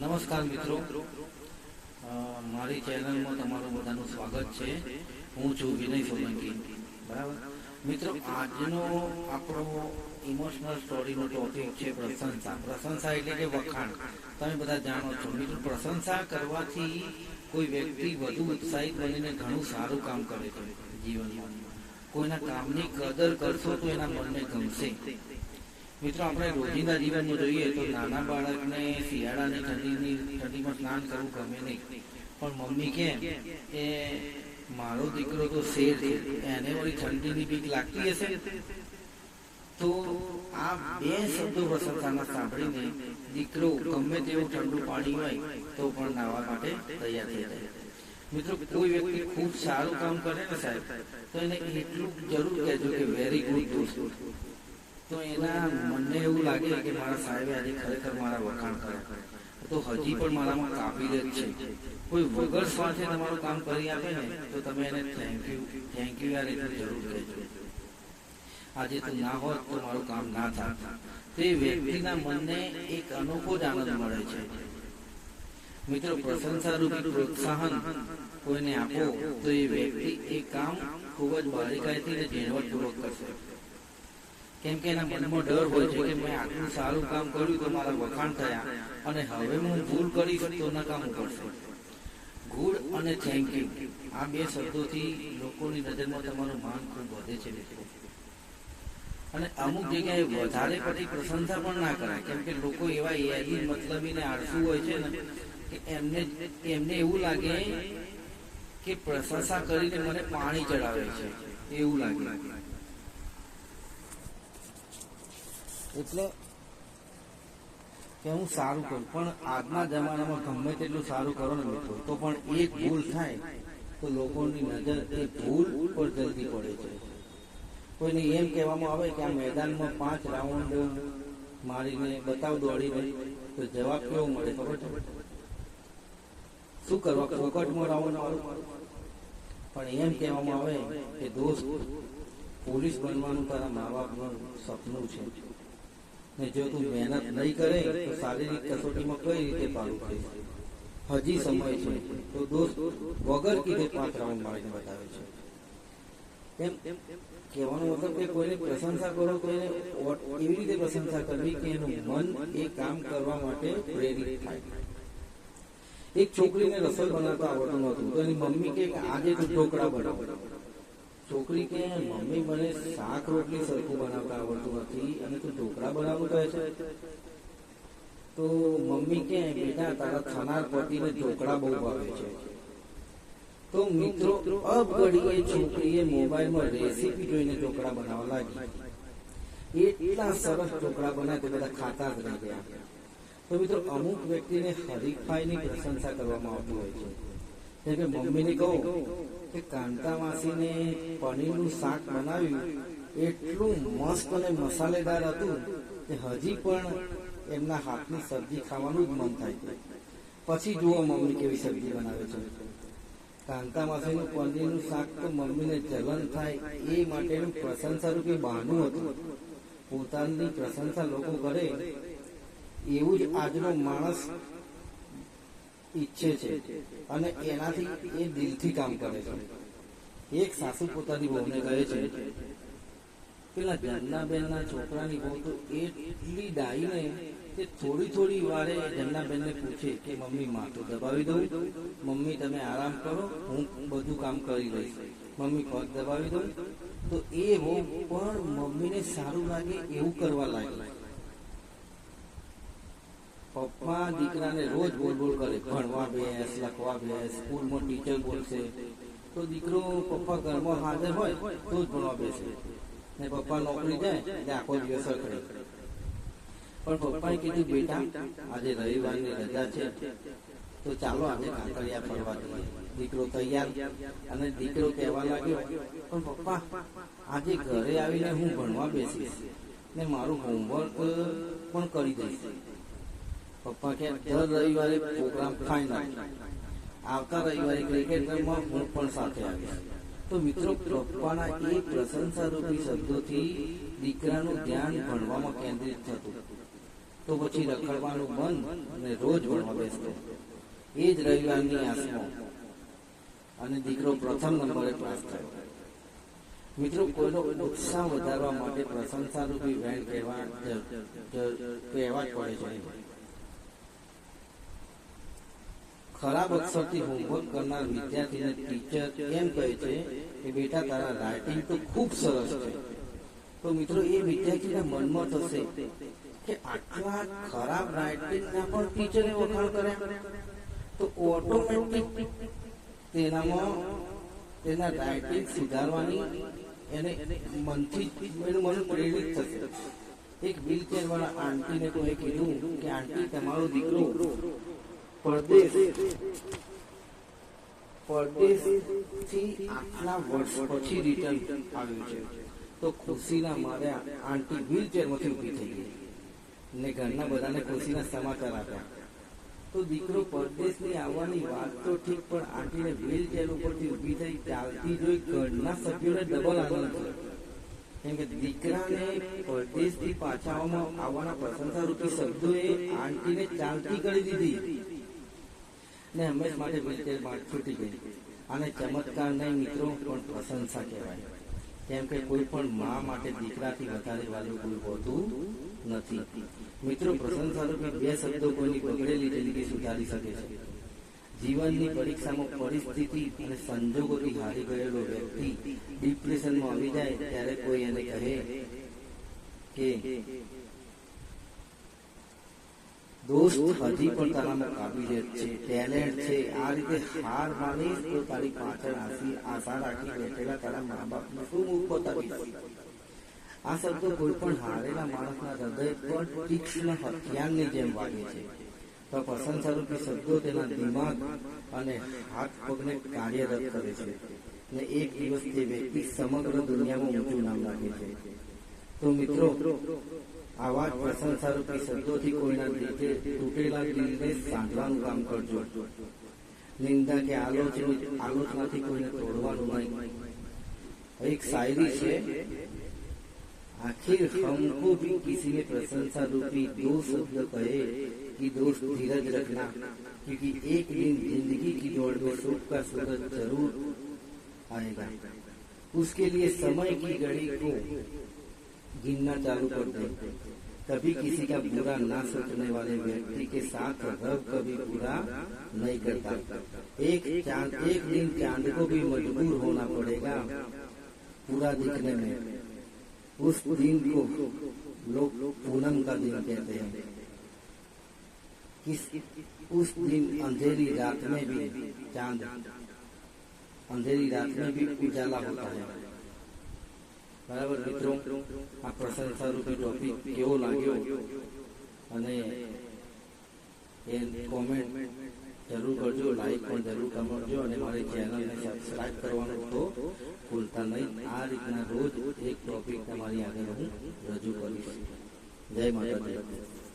નમસ્કાર મિત્રો. મારી ચેનલમાં તમારું બધાનું સ્વાગત છે. હું છું વિનય સોલંકી. બરાબર? મિત્રો, આજનો આપણો ઇમોશનલ સ્ટોરીનો ટોપિક છે પ્રશંસા. પ્રશંસા એટલે કે વખાણ. તમે બધા જાણો છો. મિત્રો, પ્રશંસા કરવાથી કોઈ વ્યક્તિ વધુ ઉત્સાહિત બનીને ઘણું સારું કામ કરે છે જીવનમાં. કોઈના કામની કદર કરશો તો એના મનને ગમશે. મિત્રો, આપણે રોજિંદા જીવનમાં જોઈએ તો નાના બાળકને શિયાળાની ઠંડીની, ઠંડીમાં સ્નાન કરવું ગમે નહીં. પણ મમ્મી કે એ મારો દીકરો તો શેર છે, એને વળી ઠંડીની બીક લાગતી હશે? તો આ બે શબ્દો પ્રશંસાના સાંભળીને દીકરો ગમે તેવું ઠંડુ પાણી હોય તો પણ નાવા માટે તૈયાર થઈ જાય. મિત્રો, કોઈ વ્યક્તિ ખૂબ સારું કામ કરે ને સાહેબ, તો એને એટલું જરૂર કહેજો કે વેરી ગુડ દોસ્ત. તો એના મને એવું લાગે કે મારા સાહેબે આજે ખરેખર મારા વખાણ કર્યા. તો હજી પણ મારામાં કાબિલિયત છે. કોઈ વગર સ્વાર્થે તમારું કામ કરી આપે ને, તો તમે એને થેન્ક યુ થેન્ક યુ યાર એટલું જરૂર કહેજો. આજે તું ના હોત તો મારું કામ ના થાય તે વ્યક્તિના મનને એક અનોખો જ આનંદ મળે છે. મિત્રો, પ્રશંસા પ્રોત્સાહન કોઈને આપો, તો એ વ્યક્તિ એ કામ ખૂબ જ બારીકાઈથી ને ઝીણવટપૂર્વક કરશે. કેમ કે એના મનમાં ડર હોય છે કે મેં આટલું સારું કામ કર્યું તો મારા વખાણ થયા અને હવે હું ભૂલ કરીશ તો નકામું પડશે ગુડ અને થેન્ક યુ. આ બે શબ્દોથી લોકોની નજરમાં તમારું માન ખૂબ વધે છે અને અમુક જગ્યાએ વધારે પડતી પ્રશંસા પણ ના કરાય. કેમ કે લોકો એવા એઆઈ મતલબીને આળસુ હોય છે ને કે એમને એમને એવું લાગે કે પ્રશંસા કરીને મને પાણી ચડાવે છે. એવું લાગે. એટલે કે હું સારું કરું. પણ આજના જમાનામાં ગમે તેટલું સારું કરો ને મિત્રો, તો પણ એક ભૂલ થાય તો લોકોની નજર એ ભૂલ ઉપર જલ્દી પડે છે. કોઈને એમ કહેવામાં આવે કે આ મેદાનમાં પાંચ રાઉન્ડ મારીને બતાવ દોડીને, તો જવાબ કેવો મળે ખબર છે? શું કરવા? ફોકટમાં રાઉન્ડ મારું? પણ એમ કહેવામાં આવે કે દોસ્ત, પોલીસ બનવાનું તારા મા બાપનું સપનું છે. જો તું મહેનત નહીં કરે, તો શારીરિક કસોટીમાં કઈ રીતે પાડું થઈ હજી સમય છે, તો દોસ્ત, વગર કીધે પાંચ રાઉન્ડ મારીને બતાવે છે. એમ, કહેવાનો મતલબ કે કોઈને પ્રશંસા કરો એને એવી રીતે પ્રશંસા કરવી કે એનું મન એ કામ કરવા માટે પ્રેરિત થાય. એક છોકરીને રસોઈ બનાવતા આવડતું નહોતું. તો એની મમ્મી કે આજે તું ઢોકળા બનાવ. છોકરી કે, મમ્મી, મને શાક રોટલી સરખું બનાવતા આવડતું ઢોકળા બનાવવું કહે છે. તો મમ્મી કે બેટા, તારા થનાર પતિને ઢોકળા બહુ ભાવે છે. તો મિત્રો, અબ એ છોકરીએ મોબાઈલમાં રેસીપી જોઈને ઢોકળા બનાવવા લાગી. એટલા સરસ ઢોકળા બન્યા તે બધા ખાતા જ રહી ગયા. તો મિત્રો, અમુક વ્યક્તિને હરીફાઈની પ્રશંસા કરવામાં આવતી હોય છે. કે મમ્મીને કહું કે કાંતા માસીને પનીરનું શાક બનાવ્યું. એટલું મસ્ત અને મસાલેદાર હતું. કે હજી પણ એમના હાથની સબ્જી ખાવાનું જ મન થાય છે. પછી જુઓ મમ્મી કેવી સબ્જી બનાવે છે. કાંતા માસીનું પનીરનું શાક તો મમ્મીને જલન થાય એ માટેનું પ્રશંસા રૂપે બહાનું હતું. પોતાની પ્રશંસા લોકો કરે એવું જ આજનો માણસ ઈચ્છે છે અને એનાથી એ દિલથી કામ કરે છે. એક સાસુ પોતાની બહુને કહે છે પેલા જન્નાબેનના છોકરાની તો એટલી ડાઈને કે થોડી થોડી વારે જન્નાબેનને પૂછે કે, મમ્મી માથું દબાવી દઉં. મમ્મી, તમે આરામ કરો. હું બધું કામ કરી લઈશ. મમ્મી, પગ દબાવી દઉં. તો એ વહુ પણ મમ્મીને સારું લાગે એવું કરવા લાગે. પપ્પા દીકરાને રોજ બોલ બોલ કરે. ભણવા બેસ, લખવા બેસ, સ્કૂલમાં ટીચર બોલશે. તો દીકરો પપ્પા ઘરમાં હાજર હોય તો જ ભણવા બેસે. ને પપ્પા નોકરી જાય એટલે આખો દિવસ રખડે પણ પપ્પાએ કીધું, બેટા, આજે રવિવારની રજા છે, તો ચાલો આજે કાંકરિયા ફરવા જઈએ. દીકરો તૈયાર અને દીકરો કહેવા લાગ્યો, પણ પપ્પા, આજે ઘરે આવીને હું ભણવા બેસીશ ને મારું હોમવર્ક પણ કરી દઈશ. પપ્પા કે, દર રવિવારે પ્રોગ્રામ ફાઇનલ આવતા રવિવારે ક્રિકેટ રમવા હું પણ સાથે આવીશ. તો મિત્રો પપ્પાના એ પ્રશંસારૂપી શબ્દોથી દીકરાનું ધ્યાન ભણવામાં કેન્દ્રિત થતું. તો પછી રખડવાનું બંધ અને રોજ ભણવા બેસતો. એ જ રવિવારની આસમો અને દીકરો પ્રથમ નંબરે પાસ થયો. મિત્રો, કોઈનો ઉત્સાહ વધારવા માટે પ્રશંસારૂપી વેણ કહેવા કહેવા જ પડે છે. ખરાબ અક્ષરથી હોમવર્ક કરનાર વિદ્યાર્થીને ટીચર એમ કહે છે કે બેટા, તારા રાઇટિંગ તો ખૂબ સરસ છે. તો મિત્રો, એ વિદ્યાર્થીના મનમાં થશે કે આટલા ખરાબ રાઇટિંગના પણ ટીચરે વખાણ કર્યા. તો ઓટોમેટિક તેનામાં તેના રાઇટિંગ સુધારવાની એને મનથી એનું મન પ્રેરિત થશે. એક વ્હીલચેર વાળા આંટીને કોઈ કીધું કે આંટી તમારો દીકરો પરદેશ પરદેશથી આટલા વર્ષ તો ખુશીના મારે આંટી ને ઘરના બધાને ખુશીના સમાચાર આપ્યા. વાત તો ઠીક, પણ આંટીને વ્હીલચેર થઈ ચાલતી જોઈ ઘરના સભ્યોને ડબલ આનંદ થયો. કેમ કે દીકરાને પરદેશથી પાછા આવવાના પ્રશંસારૂપી શબ્દોએ આંટીને ચાલતી કરી દીધી. ને હંમેશ માટે વ્હીલચેરમાં છૂટી ગઈ. આને ચમત્કાર નહીં મિત્રો, પણ પ્રશંસા કહેવાય. કેમ કે કોઈ પણ મા માટે દીકરાથી વધારે વાલી કોઈ હોતું નથી. મિત્રો પ્રશંસારૂપી બે શબ્દો કોઈની બગડેલી જિંદગી સુધારી શકે છે. જીવનની પરીક્ષામાં પરિસ્થિતિ અને સંજોગોથી હારી ગયેલો વ્યક્તિ ડિપ્રેશનમાં આવી જાય ત્યારે કોઈ એને કહે કે આ રીતે પાછળ આશા રાખી બેઠેલા તારા મા બાપને શું મુખ બતાવીશ આ શબ્દો કોઈ પણ હારેલા માણસના હૃદય જેમ વાગે છે. તો પ્રશંસારૂપી શબ્દો તેના દિમાગ અને હાથ પગને કાર્યરત કરે છે ને એક દિવસ તે વ્યક્તિ સમગ્ર દુનિયામાં ઊંચું નામ રાખે છે. તો મિત્રો આવા જ પ્રશંસારૂપી શબ્દોથી કોઈના દિલે તૂટેલા દિલને સાંધવાનું કામ કરજો નિંદા કે આલોચના આલોચનાથી કોઈને તોડવાનું નહીં એક શાયરી છે आखिर हमको भी किसी ने प्रशंसा रूपी दो शब्द कहे कि दोस्त धीरज रखना क्योंकि एक दिन जिंदगी की दौड़ में सुख का सूरज जरूर आएगा उसके लिए समय की घड़ी को गिनना चालू कर दे। कभी किसी का बुरा ना सोचने वाले व्यक्ति के साथ रब कभी बुरा नहीं करता। एक चाँद, एक दिन चाँद को भी मजबूर होना पड़ेगा पूरा दिखने में। उस दिन को लोग पूनम का दिन कहते हैं। किस, उस दिन अंधेरी रात में भी चाँद, अंधेरी रात में भी उजाला होता है। બરાબર મિત્રો, આ પ્રશંસા રૂપી ટોપિક કેવો લાગ્યો? અને એ કોમેન્ટ જરૂર કરજો લાઈક પણ જરૂર કરજો અને મારી ચેનલને સબસ્ક્રાઇબ કરવાનું તો ભૂલતા નહીં. આ રીતના રોજ એક ટોપિક તમારી આગળ હું રજૂ કરીશ. જય માતાજી.